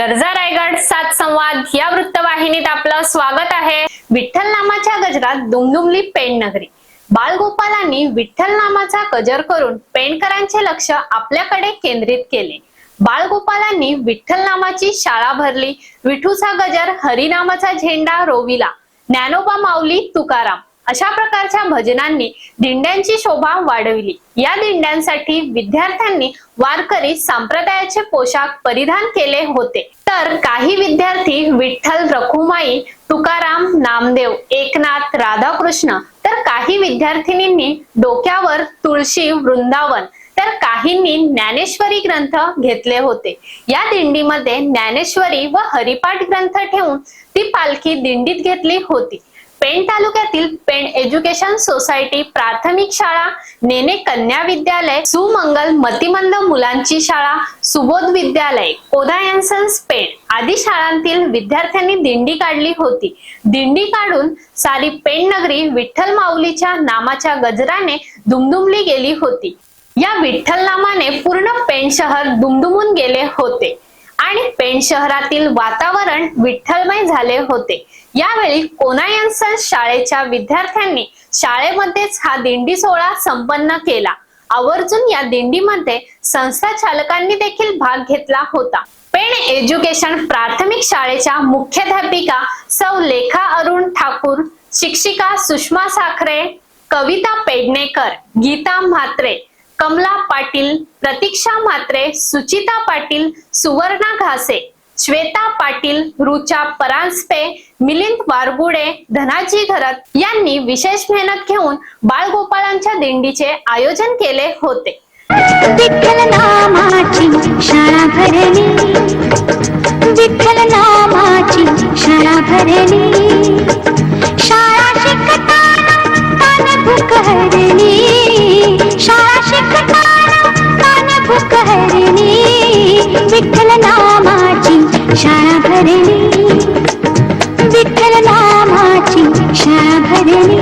दर्जा रायगड सात संवाद या वृत्तवाहिनीत आपलं स्वागत आहे. विठ्ठल नामाच्या गजरात दुमदुमली पेण नगरी. बालगोपालांनी विठ्ठल नामाचा गजर करून पेणकरांचे लक्ष आपल्याकडे केंद्रित केले. बाळगोपालांनी विठ्ठल नामाची शाळा भरली. विठूचा गजर हरिनामाचा झेंडा रोविला. ज्ञानोबा माऊली तुकाराम. अशा प्रकारच्या भजनांनी दिंड्यांची शोभा वाढविली. या दिंड्यांसाठी विद्यार्थ्यांनी वारकरी संप्रदायाचे पोशाख परिधान केले होते. तर काही विद्यार्थी विठ्ठल रखुमाई तुकाराम नामदेव एकनाथ राधाकृष्ण तर काही विद्यार्थिनींनी डोक्यावर तुळशी वृंदावन तर काहींनी ज्ञानेश्वरी ग्रंथ घेतले होते. या दिंडीमध्ये ज्ञानेश्वरी व हरिपाठ ग्रंथ ठेवून ती पालखी दिंडीत घेतली होती. पेण तालुक्यातील पेण एज्युकेशन सोसायटी प्राथमिक शाळा नेने कन्या विद्यालय सुमंगल मतिमंद मुलांची शाळा सुबोध विद्यालय कोदायन्सन्स पेण आदी शाळांतील विद्यार्थ्यांनी दिंडी काढली होती. दिंडी काढून सारी पेण नगरी विठ्ठल माऊलीच्या नामाच्या गजराने दुमदुमली गेली होती. या विठ्ठल नामाने पूर्ण पेण शहर दुमदुमून गेले होते. आणि पेण शहरातील वातावरण विठ्ठलमय झाले होते. यावेळी कोनायन्सन शाळेच्या विद्यार्थ्यांनी शाळेमध्येच हा दिंडी सोहळा संपन्न केला. आवर्जून या दिंडीमध्ये संस्था चालकांनी देखील भाग घेतला होता. पेण एज्युकेशन प्राथमिक शाळेच्या मुख्याध्यापिका सौ लेखा अरुण ठाकूर शिक्षिका सुषमा साखरे कविता पेडणेकर गीता म्हात्रे कमला पाटील प्रतीक्षा म्हात्रे सुचिता पाटील सुवर्णा घासे श्वेता पाटील रुचा परांजपे मिलिंद वारगुडे धनाजी घरत यांनी विशेष मेहनत घेऊन बाळगोपाळांच्या दिंडीचे आयोजन केले होते. विठ्ठल नामाची शाळा भरली. कान विठ्ठल नामाची शाळा भरली विठ्ठल नामाची शाळा भरली